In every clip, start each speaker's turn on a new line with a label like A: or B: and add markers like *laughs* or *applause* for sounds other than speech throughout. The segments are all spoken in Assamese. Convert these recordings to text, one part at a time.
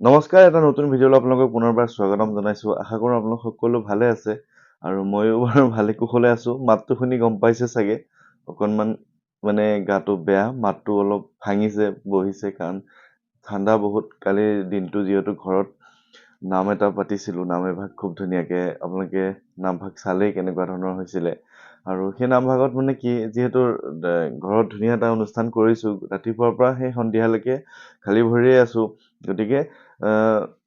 A: নমস্কাৰ এটা নতুন ভিডিঅ'লৈ আপোনালোকক পুনৰবাৰ স্বাগতম জনাইছোঁ। আশা কৰোঁ আপোনালোক সকলো ভালে আছে আৰু ময়ো বাৰু ভালে কুশলে আছোঁ। মাতটো শুনি গম পাইছে চাগে? অকণমান মানে গাটো বেয়া মাতটো অলপ ভাঙিছে বহিছে কাৰণ ঠাণ্ডা বহুত। কালিৰ দিনটো যিহেতু ঘৰত নাম এটা পাতিছিলোঁ নাম এভাগ খুব ধুনীয়াকৈ আপোনালোকে নামভাগ চালেই কেনেকুৱা ধৰণৰ হৈছিলে। আৰু সেই নামভাগত মানে কি যিহেতু ঘৰত ধুনীয়া এটা অনুষ্ঠান কৰিছোঁ ৰাতিপুৱাৰ পৰা সেই সন্ধিয়ালৈকে খালী ভৰিয়ে আছোঁ। গতিকে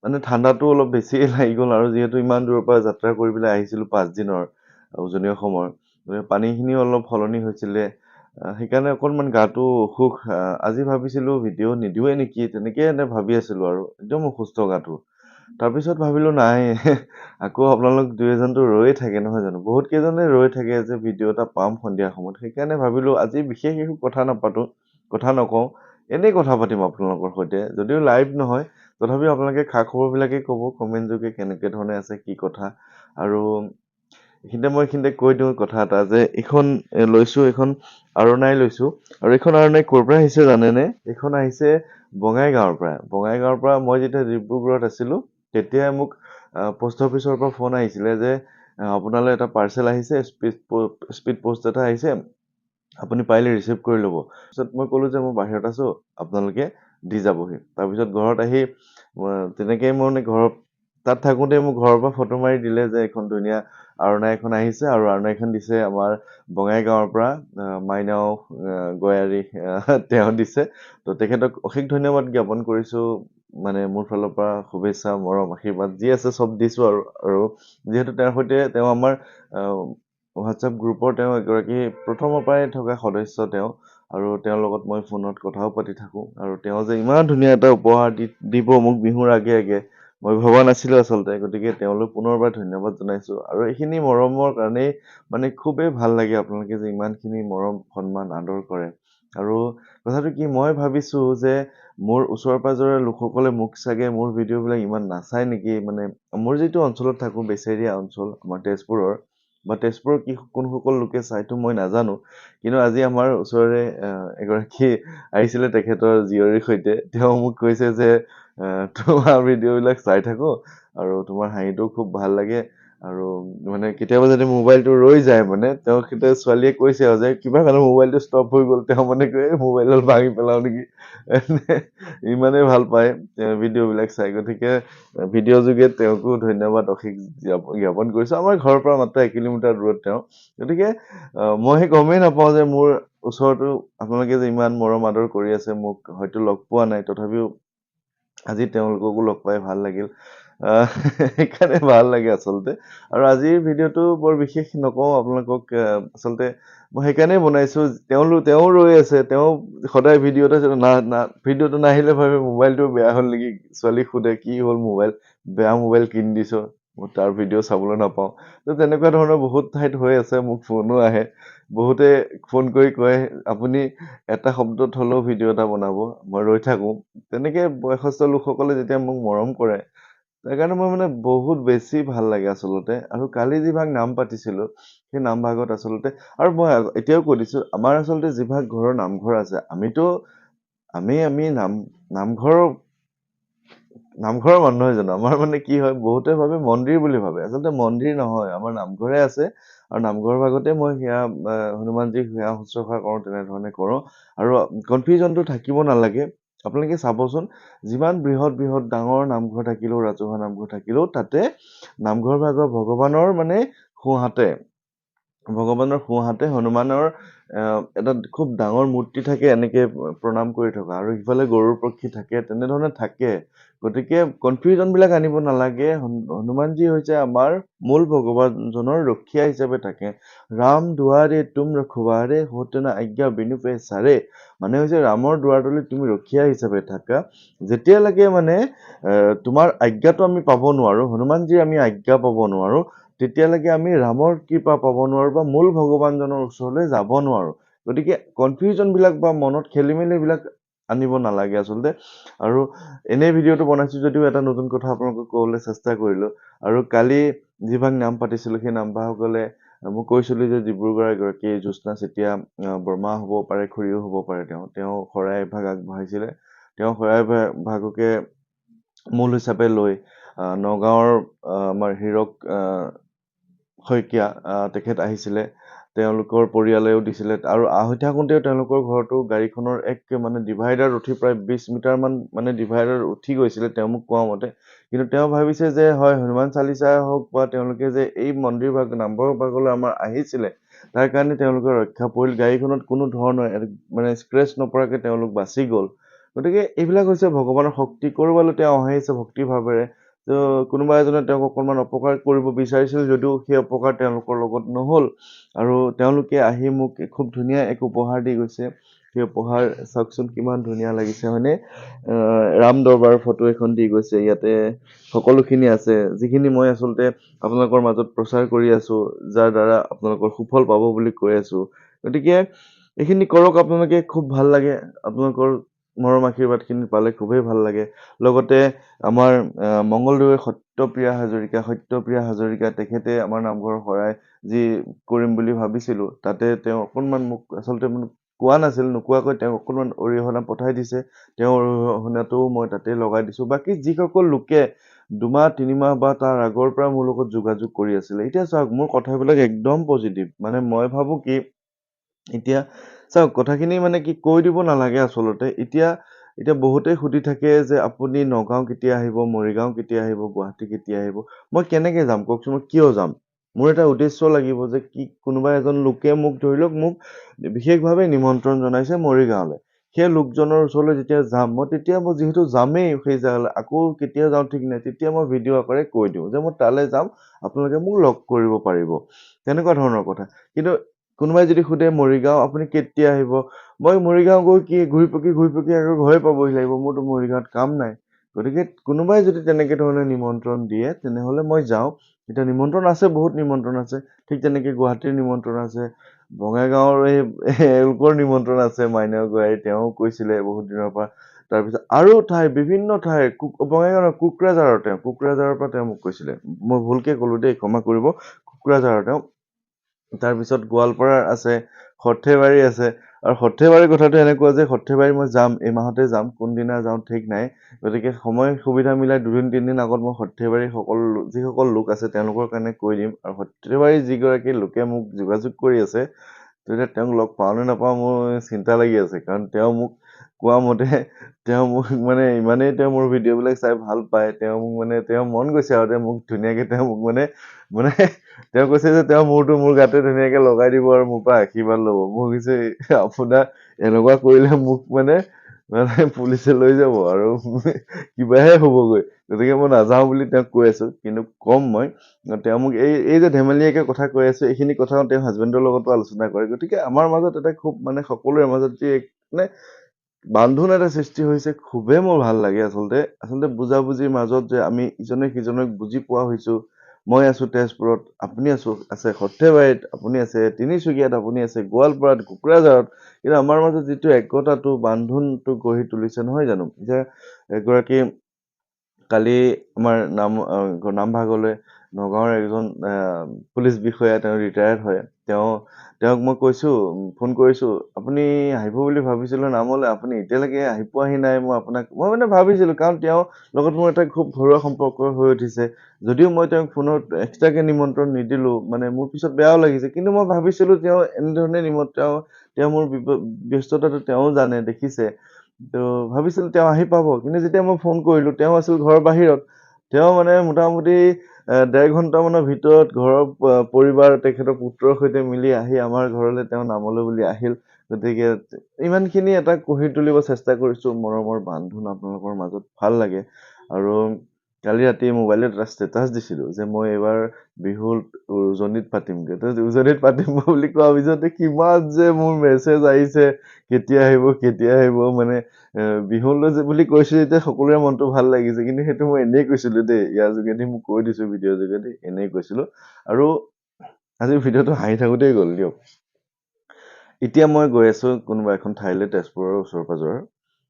A: মানে ঠাণ্ডাটো অলপ বেছিয়ে *laughs* লাগি গ'ল আৰু যিহেতু ইমান দূৰৰ পৰা যাত্ৰা কৰি পেলাই আহিছিলোঁ পাঁচদিনৰ উজনি অসমৰ। গতিকে পানীখিনিও অলপ সলনি হৈছিলে। সেইকাৰণে অকণমান গাটো অসুখ। আজি ভাবিছিলোঁ ভিডিঅ' নিদিওঁৱে নেকি? তেনেকৈ এনে ভাবি আছিলোঁ আৰু। একদম অসুস্থ গাটো। তাৰপিছত ভাবিলোঁ নাই *laughs* আকৌ আপোনালোক দুই এজনটো ৰৈয়ে থাকে নহয় জানো? বহুত কেইজনে ৰৈ থাকে যে ভিডিঅ' এটা পাম সন্ধিয়া সময়ত। সেইকাৰণে ভাবিলোঁ আজি বিশেষ একো কথা নাপাতোঁ কথা নকওঁ। এনেই কথা পাতিম আপোনালোকৰ সৈতে। যদিও লাইভ নহয় তথাপিও আপোনালোকে খা খবৰবিলাকেই ক'ব কমেণ্ট যোগে কেনেকৈ ধৰণে আছে কি কথা। আৰু এইখিনিতে মই এইখিনিতে কৈ দিওঁ কথা এটা যে এইখন লৈছোঁ এইখন আৰণাই লৈছোঁ। আৰু এইখন আৰণাই ক'ৰ পৰা আহিছে জানেনে? এইখন আহিছে বঙাইগাঁৱৰ পৰা। বঙাইগাঁৱৰ পৰা মই যেতিয়া ডিব্ৰুগড়ত আছিলোঁ তেতিয়াই মোক পোষ্ট অফিচৰ পৰা ফোন আহিছিলে যে আপোনালৈ এটা পাৰ্চেল আহিছে স্পীড স্পীড পোষ্ট এটা আহিছে আপুনি পাৰিলে ৰিচিভ কৰি ল'ব। তাৰপিছত মই ক'লোঁ যে মই বাহিৰত আছোঁ আপোনালোকে দি যাবহি। তাৰপিছত ঘৰত আহি তেনেকেই মই মানে ঘৰত তাত থাকোঁতে মোক ঘৰৰ পৰা ফটো মাৰি দিলে যে এখন ধুনীয়া আৰণাই এখন আহিছে আৰু আৰণাইখন দিছে আমাৰ বঙাইগাঁৱৰ পৰা মাইনাও গয়াৰী তেওঁ দিছে। তো তেখেতক অশেষ ধন্যবাদ জ্ঞাপন কৰিছোঁ মানে মোৰ ফালৰ পৰা শুভেচ্ছা মৰম আশীৰ্বাদ যি আছে চব দিছোঁ আৰু আৰু যিহেতু তেওঁৰ সৈতে তেওঁ আমাৰ হোৱাটছএপ গ্ৰুপৰ তেওঁ এগৰাকী প্ৰথমৰ পৰাই থকা সদস্য তেওঁ। আৰু তেওঁৰ লগত মই ফোনত কথাও পাতি থাকোঁ। আৰু তেওঁ যে ইমান ধুনীয়া এটা উপহাৰ দি দিব মোক বিহুৰ আগে আগে মই ভবা নাছিলোঁ আচলতে। গতিকে তেওঁলৈ পুনৰবাৰ ধন্যবাদ জনাইছোঁ। আৰু এইখিনি মৰমৰ কাৰণেই মানে খুবেই ভাল লাগে আপোনালোকে যে ইমানখিনি মৰম সন্মান আদৰ কৰে। আৰু কথাটো কি মই ভাবিছোঁ যে মোৰ ওচৰে পাঁজৰে লোকসকলে মোক চাগে মোৰ ভিডিঅ'বিলাক ইমান নাচায় নেকি? মানে মোৰ যিটো অঞ্চলত থাকোঁ বেচেৰীয়া অঞ্চল আমাৰ তেজপুৰৰ বা তেজপুৰৰ কি কোনসকল লোকে চাইতো মই নাজানো। কিন্তু আজি আমাৰ ওচৰৰে এগৰাকী আহিছিলে তেখেতৰ জীয়ৰীৰ সৈতে। তেওঁ মোক কৈছে যে তোমাৰ ভিডিঅ'বিলাক চাই থাকোঁ আৰু তোমাৰ হাঁহিটো খুব ভাল লাগে। আৰু মানে কেতিয়াবা যদি মোবাইলটো ৰৈ যায় মানে তেওঁ কেতিয়া ছোৱালীয়ে কৈছে আৰু যে কিবা কাৰণে মোবাইলটো ষ্টপ হৈ গ'ল? তেওঁ মানে কয় "এই ভাঙি পেলাওঁ নেকি? ইমানেই ভাল পায় তেওঁ ভিডিঅ'বিলাক চাই। গতিকে ভিডিঅ' যোগে তেওঁকো ধন্যবাদ অশেষ জ্ঞাপ- জ্ঞাপন কৰিছোঁ। আমাৰ ঘৰৰ পৰা মাত্ৰ এক কিলোমিটাৰ দূৰত তেওঁ। গতিকে মই গমেই নাপাওঁ যে মোৰ ওচৰতো আপোনালোকে যে ইমান মৰম আদৰ কৰি আছে মোক হয়তো লগ পোৱা নাই। তথাপিও আজি তেওঁলোককো লগ পাই ভাল লাগিল। সেইকাৰণে ভাল লাগে আচলতে। আৰু আজিৰ ভিডিঅ'টো বৰ বিশেষ নকওঁ আপোনালোকক আচলতে মই সেইকাৰণেই বনাইছোঁ। তেওঁলোক তেওঁ ৰৈ আছে তেওঁ সদায় ভিডিঅ' এটা না না ভিডিঅ'টো নাহিলে ভাবে মোবাইলটো বেয়া হ'ল নেকি ছোৱালীক সোধে কি হ'ল মোবাইল বেয়া মোবাইল কিনি দিছ মই তাৰ ভিডিঅ' চাবলৈ নাপাওঁ। তো তেনেকুৱা ধৰণৰ বহুত ঠাইত হৈ আছে মোক ফোনো আহে। বহুতে ফোন কৰি কয় আপুনি এটা শব্দত হ'লেও ভিডিঅ' এটা বনাব মই ৰৈ থাকোঁ। তেনেকে বয়সস্থ লোকসকলে যেতিয়া মোক মৰম কৰে সেইকাৰণে মই মানে বহুত বেছি ভাল লাগে আচলতে। আৰু কালি যিভাগ নাম পাতিছিলোঁ সেই নামভাগত আচলতে আৰু মই এতিয়াও কৈ দিছোঁ আমাৰ আচলতে যিভাগ ঘৰৰ নামঘৰ আছে আমিতো আমি আমি নাম নামঘৰৰ নামঘৰৰ মানুহ জানো? আমাৰ মানে কি হয় বহুতে ভাবে মন্দিৰ বুলি ভাবে। আচলতে মন্দিৰ নহয় আমাৰ নামঘৰে আছে আৰু নামঘৰ ভাগতে মই সেয়া হনুমানজীক সেৱা শুশ্ৰূষা কৰোঁ তেনেধৰণে কৰোঁ। আৰু কনফিউজনটো থাকিব নালাগে। আপোনালোকে চাবচোন যিমান বৃহৎ বৃহৎ ডাঙৰ নামঘৰ থাকিলেও ৰাজহুৱা নামঘৰ থাকিলেও তাতে নামঘৰ ভাগৰ ভগৱানৰ মানে সোঁহাতে ভগৱানৰ সোঁহাতে হনুমানৰ এটা খুব ডাঙৰ মূৰ্তি থাকে এনেকে প্ৰণাম কৰি থকা। আৰু ইফালে গৰুৰ পক্ষী থাকে তেনেধৰণে থাকে। গতিকে কনফিউজনবিলাক আনিব নালাগে। হন- হনুমানজী হৈছে আমাৰ মূল ভগৱানজনৰ ৰখীয়া হিচাপে থাকে। ৰাম দুৱাৰে তুম ৰখুৱাৰে হোতেনা আজ্ঞা বিনুপে চাৰে। মানে হৈছে ৰামৰ দুৱাৰদলিত তুমি ৰখীয়া হিচাপে থাকা। যেতিয়ালৈকে মানে তোমাৰ আজ্ঞাটো আমি পাব নোৱাৰোঁ হনুমানজীৰ আমি আজ্ঞা পাব নোৱাৰোঁ তেতিয়ালৈকে আমি ৰামৰ কৃপা পাব নোৱাৰোঁ বা মূল ভগৱানজনৰ ওচৰলৈ যাব নোৱাৰোঁ। গতিকে কনফিউজনবিলাক বা মনত খেলি মেলিবিলাক আনিব নালাগে আচলতে। আৰু এনেই ভিডিঅ'টো বনাইছোঁ যদিও এটা নতুন কথা আপোনালোকক ক'বলৈ চেষ্টা কৰিলোঁ। আৰু কালি যিভাগ নাম পাতিছিলোঁ সেই নামভাসকলে মই কৈছিলোঁ যে ডিব্ৰুগড়ৰ এগৰাকী জ্যোৎস্না চেতিয়া বৰমা হ'ব পাৰে খুৰীও হ'ব পাৰে। তেওঁ তেওঁ শৰাই এভাগ আগবঢ়াইছিলে। তেওঁ শৰাই ভাগকে মূল হিচাপে লৈ নগাঁৱৰ আমাৰ হীৰক শইকীয়া তেখেত আহিছিলে। তেওঁলোকৰ পৰিয়ালেও দিছিলে আৰু আহি থাকোঁতেও তেওঁলোকৰ ঘৰতো গাড়ীখনৰ এক মানে ডিভাইডাৰ উঠি প্ৰায় বিছ মিটাৰমান মানে ডিভাইডাৰ উঠি গৈছিলে তেওঁ মোক কোৱা মতে। কিন্তু তেওঁ ভাবিছে যে হয় হনুমান চালিচাই হওক বা তেওঁলোকে যে এই মন্দিৰ ভাগ নামঘৰ ভাগলৈ আমাৰ আহিছিলে তাৰ কাৰণে তেওঁলোকে ৰক্ষা পৰিল। গাড়ীখনত কোনো ধৰণৰ মানে স্ক্ৰেচ নপৰাকৈ তেওঁলোক বাচি গ'ল। গতিকে এইবিলাক হৈছে ভগৱানৰ শক্তি। ক'ৰবালৈ তেওঁ আহিছে ভক্তি ভাৱেৰে তো কোনোবা এজনে তেওঁক অকণমান অপকাৰ কৰিব বিচাৰিছিল যদিও সেই অপকাৰ তেওঁলোকৰ লগত নহ'ল। আৰু তেওঁলোকে আহি মোক খুব ধুনীয়া এক উপহাৰ দি গৈছে। সেই উপহাৰ চাওকচোন কিমান ধুনীয়া লাগিছে হয়নে? ৰাম দৰবাৰ ফটো এখন দি গৈছে। ইয়াতে সকলোখিনি আছে। যিখিনি মই আচলতে আপোনালোকৰ মাজত প্ৰচাৰ কৰি আছো যাৰ দ্বাৰা আপোনালোকৰ সুফল পাব বুলি কৈ আছো। গতিকে এইখিনি কৰক আপোনালোকে খুব ভাল লাগে। আপোনালোকৰ মৰম আশীৰ্বাদখিনি পালে খুবেই ভাল লাগে। লগতে আমাৰ আহ, মঙ্গলদৈৰ সত্যপ্ৰিয়া হাজৰিকা সত্যপ্ৰিয়া হাজৰিকা তেখেতে আমাৰ নামঘৰ শৰাই যি কৰিম বুলি ভাবিছিলোঁ তাতে তেওঁ অকণমান মোক আচলতে মোক কোৱা নাছিল নোকোৱাকৈ তেওঁ অকণমান অৰিহণা পঠাই দিছে। তেওঁৰ অৰিহণাটোও মই তাতে লগাই দিছোঁ। বাকী যিসকল লোকে দুমাহ তিনিমাহ বা তাৰ আগৰ পৰা মোৰ লগত যোগাযোগ কৰি আছিলে এতিয়া চাওক মোৰ কথাবিলাক একদম পজিটিভ মানে মই ভাবোঁ কি এতিয়া চাওক কথাখিনি মানে কি কৈ দিব নালাগে আচলতে। এতিয়া এতিয়া বহুতেই সুধি থাকে যে আপুনি নগাঁও কেতিয়া আহিব মৰিগাঁও কেতিয়া আহিব গুৱাহাটী কেতিয়া আহিব মই কেনেকে যাম? কওকচোন মই কিয় যাম? মোৰ এটা উদ্দেশ্য লাগিব যে কি কোনোবা এজন লোকে মোক ধৰি লওক মোক বিশেষভাৱে নিমন্ত্ৰণ জনাইছে মৰিগাঁৱলৈ। সেই লোকজনৰ ওচৰলৈ যেতিয়া যাম মই তেতিয়া মই যিহেতু যামেই সেই জেগালৈ আকৌ কেতিয়া যাওঁ ঠিক নাই তেতিয়া মই ভিডিঅ' আকাৰে কৈ দিওঁ যে মই তালৈ যাম আপোনালোকে মোক লগ কৰিব পাৰিব। তেনেকুৱা ধৰণৰ কথা। কিন্তু কোনোবাই যদি সোধে মৰিগাঁও আপুনি কেতিয়া আহিব? মই মৰিগাঁও গৈ কি ঘূৰি পকি ঘূৰি পকি আকৌ ঘৰে পাবহি লাগিব। মোৰতো মৰিগাঁৱত কাম নাই। গতিকে কোনোবাই যদি তেনেকে ধৰণে নিমন্ত্ৰণ দিয়ে তেনেহ'লে মই যাওঁ। এতিয়া নিমন্ত্ৰণ আছে বহুত নিমন্ত্ৰণ আছে। ঠিক তেনেকে গুৱাহাটীৰ নিমন্ত্ৰণ আছে বঙাইগাঁৱৰ এই এওঁলোকৰ নিমন্ত্ৰণ আছে মাইনা গোহাঁই তেওঁ কৈছিলে বহুত দিনৰ পৰা। তাৰপিছত আৰু ঠাই বিভিন্ন বঙাইগাঁও নহয়, কোকৰাঝাৰৰ তেওঁ কোকৰাঝাৰৰ পৰা তেওঁ মোক কৈছিলে। মই ভুলকে ক'লো দেই ক্ষমা কৰিব। কোকৰাঝাৰৰ তেওঁ তাৰপিছত গোৱালপাৰাৰ আছে সৰ্থেবাৰী আছে। আৰু সৰ্থেবাৰীৰ কথাটো এনেকুৱা যে সৰ্থেবাৰী মই যাম এই মাহতে যাম কোনদিনা যাওঁ ঠিক নাই। গতিকে সময় সুবিধা মিলাই দুদিন তিনিদিন আগত মই সৰ্থেবাৰী সকলো যিসকল লোক আছে তেওঁলোকৰ কাৰণে কৈ দিম। আৰু সৰ্থেবাৰী যিগৰাকী লোকে মোক যোগাযোগ কৰি আছে তেতিয়া তেওঁক লগ পাওঁ নে নাপাওঁ মোৰ চিন্তা লাগি আছে। কাৰণ তেওঁ মোক কোৱা মতে তেওঁ মোক মানে ইমানেই তেওঁ মোৰ ভিডিঅ'বিলাক চাই ভাল পায় তেওঁ মোক মানে তেওঁ মন গৈছে আৰু তেওঁ মোক ধুনীয়াকে তেওঁ মোক মানে মানে তেওঁ কৈছে যে তেওঁ মূৰটো মোৰ গাতে ধুনীয়াকে লগাই দিব আৰু মোৰ পৰা আশীৰ্বাদ ল'ব। মোক কৈছে আপোনাৰ এনেকুৱা কৰিলে মোক মানে মানে পুলিচে লৈ যাব আৰু কিবাহে হ'বগৈ। গতিকে মই নাযাওঁ বুলি তেওঁক কৈ আছো কিন্তু ক'ম মই। তেওঁ মোক এই এই যে ধেমালিয়াকে কথা কৈ আছো এইখিনি কথা তেওঁ হাজবেণ্ডৰ লগতো আলোচনা কৰে। গতিকে আমাৰ মাজত এটা খুব মানে সকলোৰে মাজত যি মানে বান্ধোন এটা সৃষ্টি হৈছে খুবেই মোৰ ভাল লাগে আচলতে। আচলতে বুজাবুজিৰ মাজত যে আমি ইজনে সিজনক বুজি পোৱা হৈছো মই আছো তেজপুৰত আপুনি আছো আছে সৰ্থেবাৰীত আপুনি আছে তিনিচুকীয়াত আপুনি আছে গোৱালপাৰাত কোকৰাঝাৰত। কিন্তু আমাৰ মাজত যিটো একতাটো বান্ধোনটো গঢ়ি তুলিছে নহয় জানো? যে এগৰাকী কালি আমাৰ নাম নামভাগলৈ নগাঁৱৰ এজন পুলিচ বিষয়া তেওঁ ৰিটায়াৰ্ড হয়। তেওঁ তেওঁক মই কৈছো ফোন কৰিছো আপুনি আহিব বুলি ভাবিছিলো নামলৈ আপুনি এতিয়ালৈকে আহি পোৱাহি নাই মই আপোনাক মই মানে ভাবিছিলো কাৰণ তেওঁ লগত মোৰ এটা খুব ঘৰুৱা সম্পৰ্ক হৈ উঠিছে। যদিও মই তেওঁক ফোনত এক্সট্ৰাকে নিমন্ত্ৰণ নিদিলো মানে মোৰ পিছত বেয়াও লাগিছে কিন্তু মই ভাবিছিলো তেওঁ এনেধৰণে নিমন্ত্ৰণ তেওঁ মোৰ ব্যস্ততাটো তেওঁ জানে দেখিছে। তো ভাবিছিলো তেওঁ আহি পাব কিন্তু যেতিয়া মই ফোন কৰিলো তেওঁ আছিল ঘৰৰ বাহিৰত। তেওঁ মানে মোটামুটি ডেৰ ঘণ্টামানৰ ভিতৰত ঘৰৰ পৰিবাৰ তেখেতৰ পুত্ৰৰ সৈতে মিলি আহি আমাৰ ঘৰলৈ তেওঁ নামলৈ বুলি আহিল। গতিকে ইমানখিনি এটা গঢ়ি তুলিব চেষ্টা কৰিছো মৰমৰ বান্ধোন আপোনালোকৰ মাজত ভাল লাগে। আৰু কালি ৰাতি মোবাইলত ষ্টেটাছ দিছিলো যে মই এইবাৰ বিহুত উজনিত পাতিমগৈ তো উজনিত পাতিম বুলি কোৱাৰ পিছতে কিমান যে মোৰ মেছেজ আহিছে কেতিয়া আহিব কেতিয়া আহিব মানে বিহুলৈ যে বুলি কৈছো যেতিয়া সকলোৰে মনটো ভাল লাগিছে। কিন্তু সেইটো মই এনেই কৈছিলো দেই ইয়াৰ যোগেদি মোক কৈ দিছো ভিডিঅ'ৰ যোগেদি এনেই কৈছিলো। আৰু আজি ভিডিঅ'টো হাঁহি থাকোতেই গ'ল দিয়ক। এতিয়া মই গৈ আছো কোনোবা এখন ঠাইলৈ তেজপুৰৰ ওচৰ পাজৰৰ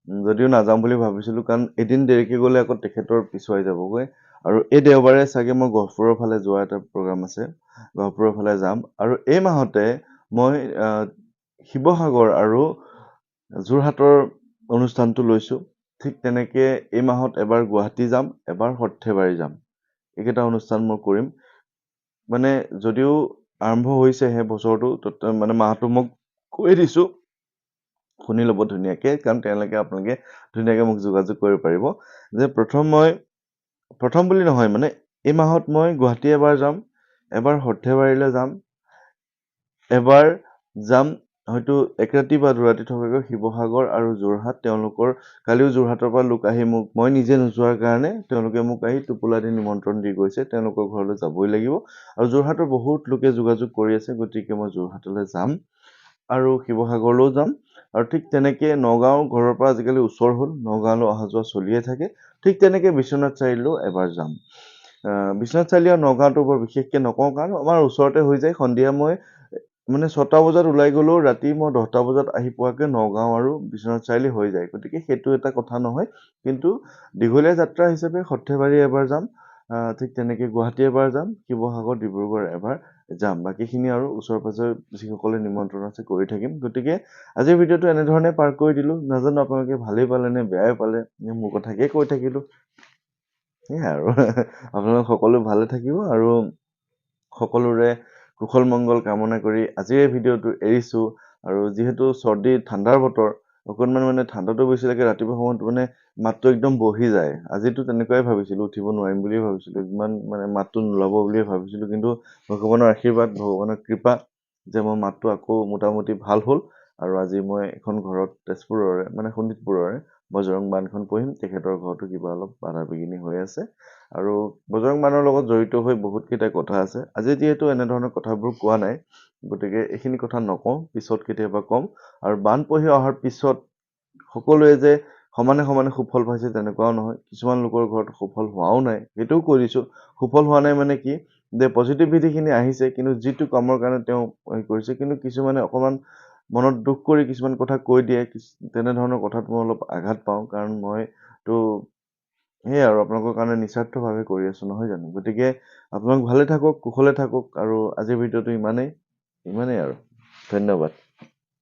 A: যদিও নাযাম বুলি ভাবিছিলো কাৰণ এদিন দেৰিকে গ'লে আকৌ তেখেতৰ পিছুৱাই যাবগৈ। আৰু এই দেওবাৰে চাগে মই গহপুৰৰ ফালে যোৱা এটা প্ৰগ্ৰাম আছে গহপুৰৰ ফালে যাম। আৰু এই মাহতে মই শিৱসাগৰ আৰু যোৰহাটৰ অনুষ্ঠানটো লৈছো। ঠিক তেনেকে এই মাহত এবাৰ গুৱাহাটী যাম এবাৰ সৰ্থেবাৰী যাম। এইকেইটা অনুষ্ঠান মই কৰিম। মানে যদিও আৰম্ভ হৈছেহে বছৰটো মানে মাহটো মোক কৈ দিছোঁ। শুনি ল'ব ধুনীয়াকে কাৰণ তেওঁলোকে আপোনালোকে ধুনীয়াকে মোক যোগাযোগ কৰিব পাৰিব। যে প্ৰথম মই প্ৰথম বুলি নহয় মানে এই মাহত মই গুৱাহাটী এবাৰ যাম এবাৰ সৰ্থেবাৰীলৈ যাম এবাৰ যাম হয়তো এক ৰাতি বা দুৰাতি থকাকৈ শিৱসাগৰ আৰু যোৰহাট। তেওঁলোকৰ কালিও যোৰহাটৰ পৰা লোক আহি মোক মই নিজে নোযোৱাৰ কাৰণে তেওঁলোকে মোক আহি টোপোলা দি নিমন্ত্ৰণ দি গৈছে তেওঁলোকৰ ঘৰলৈ যাবই লাগিব। আৰু যোৰহাটৰ বহুত লোকে যোগাযোগ কৰি আছে গতিকে মই যোৰহাটলৈ যাম আৰু শিৱসাগৰলৈও যাম। আৰু ঠিক তেনেকে নগাঁও ঘৰৰ পৰা আজিকালি ওচৰ হ'ল নগাঁৱলৈ অহা যোৱা চলিয়ে থাকে। ঠিক তেনেকে বিশ্বনাথ চাৰিআলিলৈও এবাৰ যাম। বিশ্বনাথ চাৰিআলি আৰু নগাঁওটো বৰ বিশেষকে নকওঁ কাৰণ আমাৰ ওচৰতে হৈ যায়। সন্ধিয়া মই মানে ছটা বজাত ওলাই গ'লেও ৰাতি মই দহটা বজাত আহি পোৱাকে নগাঁও আৰু বিশ্বনাথ চাৰিআলি হৈ যায়। গতিকে সেইটো এটা কথা নহয়। কিন্তু দীঘলীয়া যাত্ৰা হিচাপে সৰ্থেবাৰী এবাৰ যাম। ঠিক তেনেকে গুৱাহাটী এবাৰ যাম। শিৱসাগৰ ডিব্ৰুগড় এবাৰ। যাম। বাকীখিনি আৰু ওচৰে পাজৰে যিসকলে নিমন্ত্ৰণ আছে কৰি থাকিম। গতিকে আজিৰ ভিডিঅ'টো এনেধৰণে পাৰ কৰি দিলোঁ। নাজানো আপোনালোকে ভালেই পালে নে বেয়াই পালে নে মোৰ কথাকে কৈ থাকিলোঁ। সেয়াই আৰু। *laughs* আপোনালোক সকলো ভালে থাকিব আৰু সকলোৰে কুশল মংগল কামনা কৰি আজিৰ এই ভিডিঅ'টো এৰিছোঁ। আৰু যিহেতু চৰ্দি ঠাণ্ডাৰ বতৰ অকণমান মানে ঠাণ্ডাটো বেছি লাগে ৰাতিপুৱা সময়ত মানে মাতটো একদম বহি যায়। আজিতো তেনেকুৱাই ভাবিছিলোঁ উঠিব নোৱাৰিম বুলিয়ে ভাবিছিলোঁ ইমান মানে মাতটো নোলাব বুলিয়ে ভাবিছিলোঁ। কিন্তু ভগৱানৰ আশীৰ্বাদ ভগৱানৰ কৃপা যে মোৰ মাতটো আকৌ মোটামুটি ভাল হ'ল। আৰু আজি মই এখন ঘৰত তেজপুৰৰে মানে শোণিতপুৰৰে বজৰং বানখন পঢ়িম তেখেতৰ ঘৰতো কিবা অলপ বাধা বিঘিনি হৈ আছে। আৰু বজৰং বানৰ লগত জড়িত হৈ বহুতকেইটা কথা আছে। আজি যিহেতু এনেধৰণৰ কথাবোৰ কোৱা নাই গতিকে এইখিনি কথা নকওঁ পিছত কেতিয়াবা ক'ম। আৰু বান পঢ়ি অহাৰ পিছত সকলোৱে যে সমানে সমানে সুফল পাইছে তেনেকুৱাও নহয়। কিছুমান লোকৰ ঘৰত সুফল হোৱাও নাই সেইটোও কৈ দিছোঁ সুফল হোৱা নাই মানে কি? যে পজিটিভিটিখিনি আহিছে কিন্তু যিটো কামৰ কাৰণে তেওঁ হেৰি কৰিছে কিন্তু কিছুমানে অকণমান মনত দুখ কৰি কিছুমান কথা কৈ দিয়ে তেনেধৰণৰ কথাত মই অলপ আঘাত পাওঁ কাৰণ মইতো সেয়াই আৰু আপোনালোকৰ কাৰণে নিস্বাৰ্থভাৱে কৰি আছোঁ নহয় জানো? গতিকে আপোনালোক ভালে থাকক কুশলে থাকক আৰু আজিৰ ভিডিঅ'টো ইমানেই ইমানেই আৰু। ধন্যবাদ।